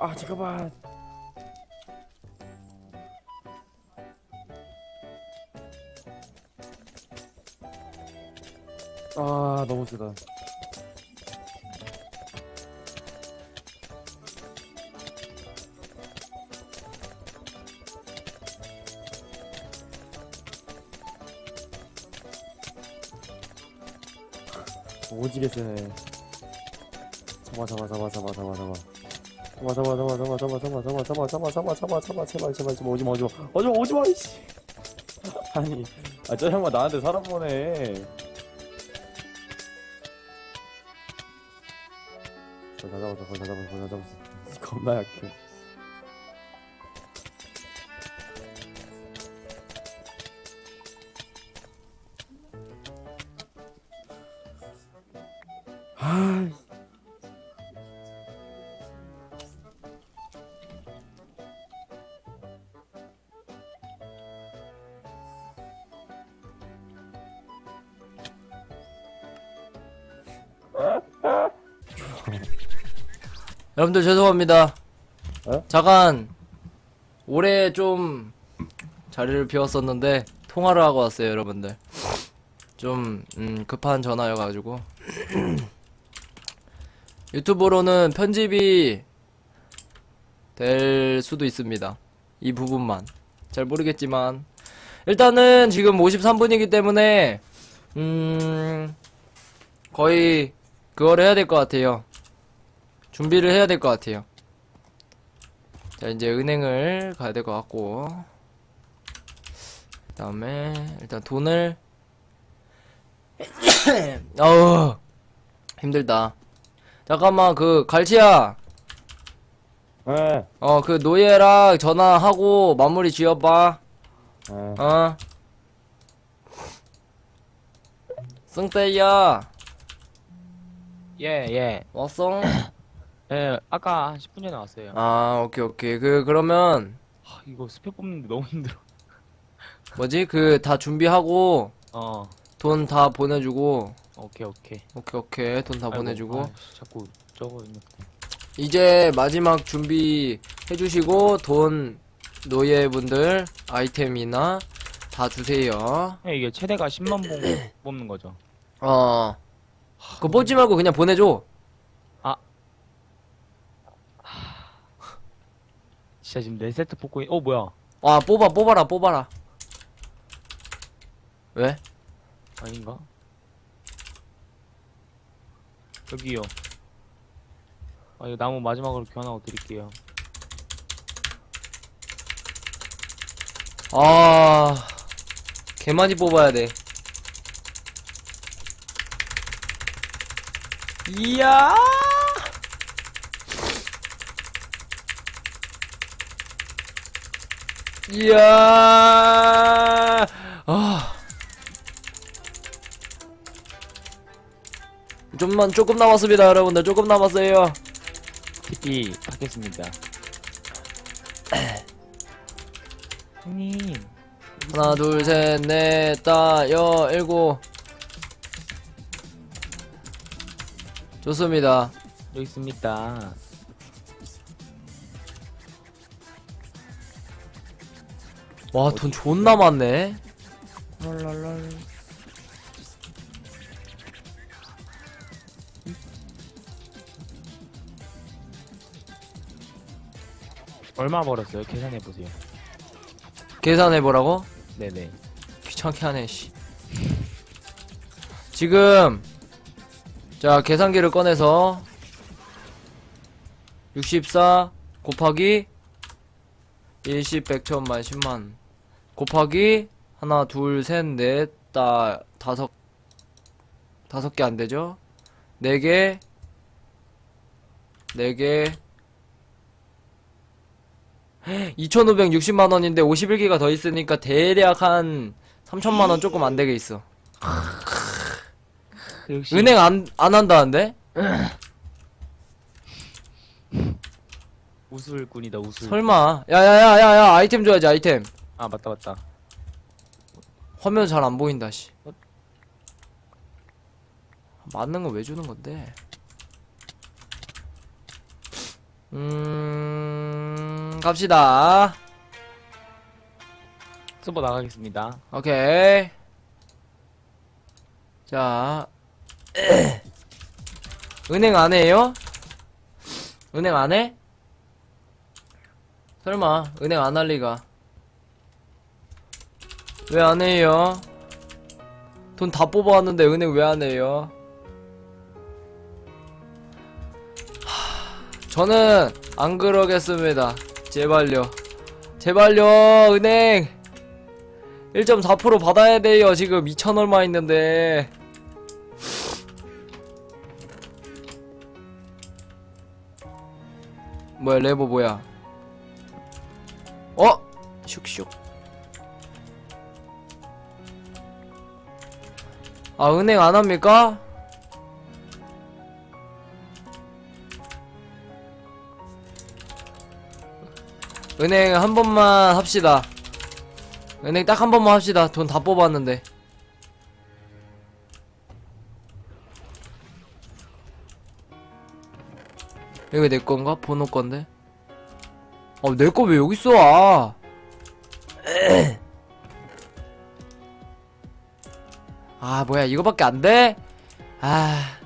아 잠깐만. 아 너무 세다. 오지게 세네. 잡아 잡아 잡아 잡아 잡아 잡아 잡아 잡아 잡아 잡아 잡아 잡아 잡아 잡아 잡아 잡아 잡아 잡아 제발 제발 제발 오지마 오지마 오지마 오지마 이씨 아니 아저 형아 나한테 사람 보내 다 잡았어 거의 다 잡았어 거의 다 잡았어 겁나 약해 여러분들 죄송합니다. 어? 잠깐 올해 좀 자리를 비웠었는데 통화를 하고 왔어요, 여러분들. 좀 음, 급한 전화여가지고 유튜브로는 편집이 될 수도 있습니다. 이 부분만 잘 모르겠지만 일단은 지금 53분이기 때문에 음 거의 그거를 해야 될 것 같아요. 준비를 해야 될 것 같아요. 자, 이제 은행을 가야 될 것 같고. 그 다음에, 일단 돈을. 어우, 힘들다. 잠깐만, 그, 갈치야. 에, 어, 그, 노예랑 전화하고 마무리 지어봐. 에. 어. 승태야, 예, 예. 왔어? 예, 아까 한 10분 전에 왔어요. 아, 오케이, 오케이. 그, 그러면, 아, 이거 스펙 뽑는데 너무 힘들어. 뭐지? 그, 다 준비하고, 어, 돈 다 보내주고, 오케이, 오케이. 오케이, 오케이. 돈 다 아이고, 보내주고. 아이씨, 자꾸 저거 있네. 이제 마지막 준비 해주시고, 돈, 노예분들, 아이템이나 다 주세요. 예, 이게 최대가 10만 봉 뽑는 거죠. 어. 그거 뽑지 말고 그냥 보내줘. 진짜 지금 4세트 뽑고, 있... 어, 뭐야. 아, 뽑아, 뽑아라, 뽑아라. 왜? 아닌가? 여기요. 아, 이거 나무 마지막으로 교환하고 드릴게요. 아, 개 많이 뽑아야 돼. 이야! 이야! 아. 좀만, 조금 남았습니다, 여러분들. 조금 남았어요. TP 받겠습니다. 형님. 하나, 둘, 셋, 넷, 다, 여, 일곱. 좋습니다. 여기 있습니다. 와, 돈 존나 많네. 랄랄랄. 얼마 벌었어요? 계산해 보세요. 계산해보라고? 네네. 귀찮게 하네, 씨. 지금, 자, 계산기를 꺼내서, 64 곱하기, 일십, 백천만, 십만. 곱하기, 하나, 둘, 셋, 넷, 다, 다섯, 다섯 개 안 되죠? 네 개, 네 개, 2,560만 원인데 51개가 더 있으니까 대략 한 3천만 원 조금 안 되게 있어. 역시 은행 안, 안 한다는데? 우술꾼이다 우술. 설마. 야야야야야 아이템 줘야지 아이템. 아 맞다 맞다. 화면 잘 안 보인다 씨. 맞는 거왜 주는 건데? 음, 갑시다. 서버 나가겠습니다. 오케이. 자, 은행 안 해요? 은행 안 해? 설마, 은행 안 할 리가. 왜 안 해요? 돈 다 뽑아왔는데 은행 왜 안 해요? 하, 저는 안 그러겠습니다. 제발요. 제발요, 은행! 1.4% 받아야 돼요. 지금 2천 얼마 있는데. 뭐야, 레버 뭐야? 어? 아, 은행 안 합니까? 은행 한 번만 합시다. 은행 딱 한 번만 합시다. 돈 다 뽑았는데. 이거 내 건가? 번호 건데? 아, 내 거 왜 여기 있어? 아. 아, 뭐야, 이거밖에 안 돼? 아.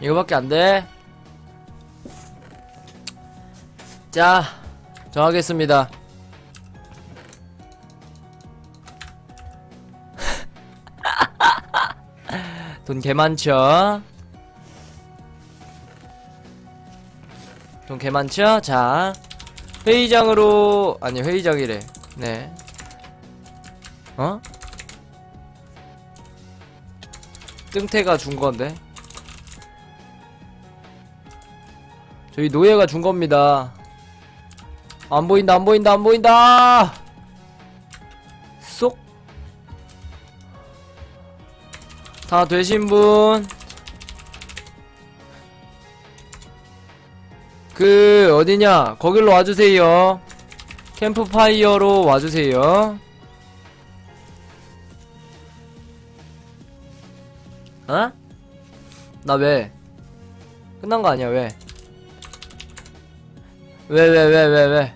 이거밖에 안 돼? 자, 정하겠습니다. 돈 개 많죠? 돈 개 많죠? 자, 회의장으로, 아니, 회의장이래. 네. 어? 뜬태가 준 건데. 저희 노예가 준 겁니다. 안 보인다, 안 보인다, 안 보인다! 쏙! 다 되신 분. 그, 어디냐, 거길로 와주세요. 캠프파이어로 와주세요. 어? 나 왜? 끝난 거 아니야, 왜? 왜, 왜, 왜, 왜, 왜?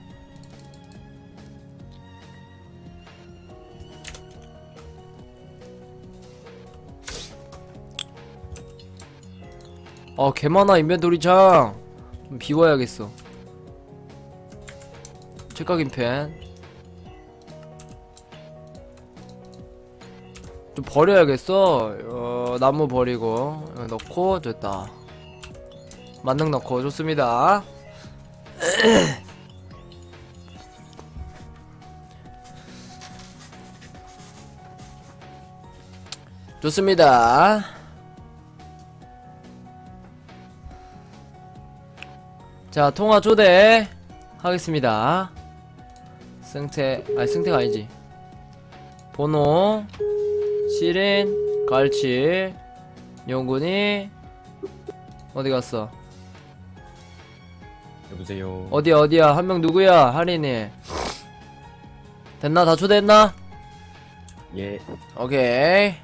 아, 개 많아, 인벤토리 창. 좀 비워야겠어. 책각인 펜. 좀 버려야겠어. 어, 나무 버리고, 넣고, 됐다. 만능 넣고, 좋습니다. 좋습니다. 자, 통화 초대 하겠습니다. 승태, 아니 승태가 아니지. 번호, 시린, 갈치, 용군이 어디 갔어? 여보세요. 어디야 어디야 한 명 누구야 할인이 됐나 다 초대했나? 예. 오케이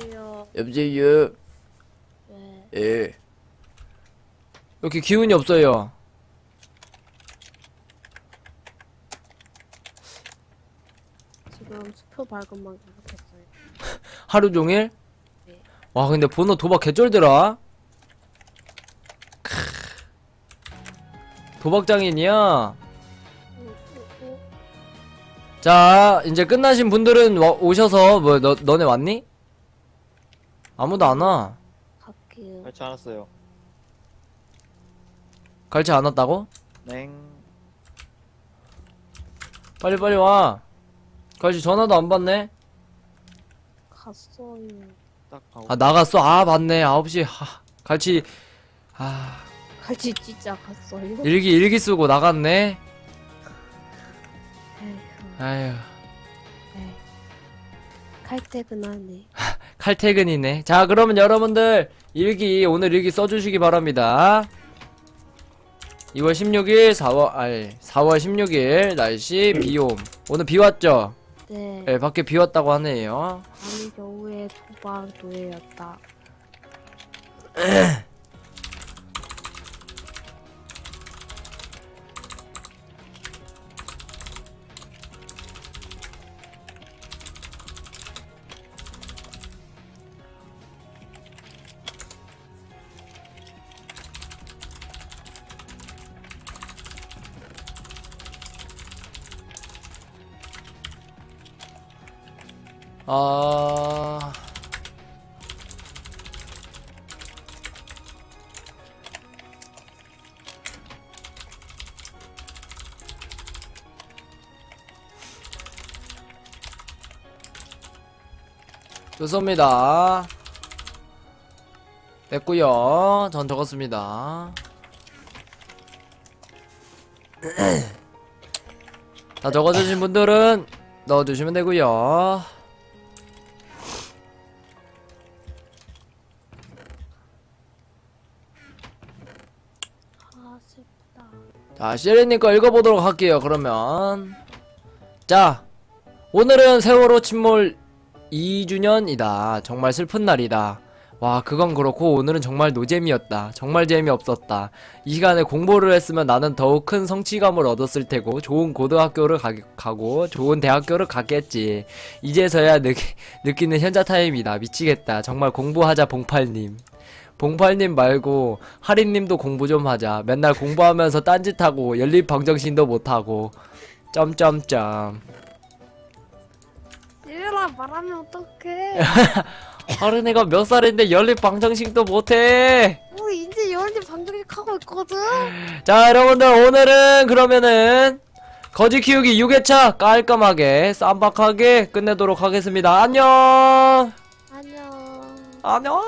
여보세요. 여보세요 네. 예 이렇게 기운이 없어요 지금 수표 발급만 계속했어요. 하루 종일? 네. 와 근데 번호 도박 개쩔더라 크. 도박장인이야. 자 이제 끝나신 분들은 와- 오셔서 뭐 너, 너네 왔니? 아무도 안와 갈게요. 할지 않았어요. 갈치 안 왔다고? 냉. 빨리 빨리 와 갈치 전화도 안 받네 갔어요. 딱 하고. 아 나갔어? 아 맞네 9시 하, 갈치 아 같이 진짜 갔어요. 일기 일기 쓰고 나갔네 에휴, 아휴 에이. 칼퇴근하네. 칼퇴근이네 자 그러면 여러분들 일기 오늘 일기 써주시기 바랍니다 2월 16일 4월 아니 4월 16일 날씨 비옴 오늘 비 왔죠? 네. 예, 밖에 비웠다고 하네요. 아니 겨우에 도박 노예였다. 아. 좋습니다. 됐고요. 전 적었습니다. 다 적어주신 분들은 넣어주시면 되고요. 슬프다. 자, 시리님 거 읽어보도록 할게요, 그러면. 자, 오늘은 세월호 침몰 2주년이다. 정말 슬픈 날이다. 와, 그건 그렇고, 오늘은 정말 노잼이었다. 정말 재미없었다. 이 시간에 공부를 했으면 나는 더욱 큰 성취감을 얻었을 테고, 좋은 고등학교를 가, 가고, 좋은 대학교를 갔겠지. 이제서야 느, 느끼는 현자 타임이다. 미치겠다. 정말 공부하자, 봉팔님. 봉팔님 말고 하린님도 공부 좀 하자. 맨날 공부하면서 딴짓하고 연립 방정신도 못하고 점점점. 얘들아 말하면 어떡해? 하린이가 몇 살인데 연립 방정신도 못해. 우리 이제 열리 방정식 하고 있거든. 자 여러분들 오늘은 그러면은 거지 키우기 6회차 깔끔하게 쌈박하게 끝내도록 하겠습니다. 안녕. 안녕. 안녕.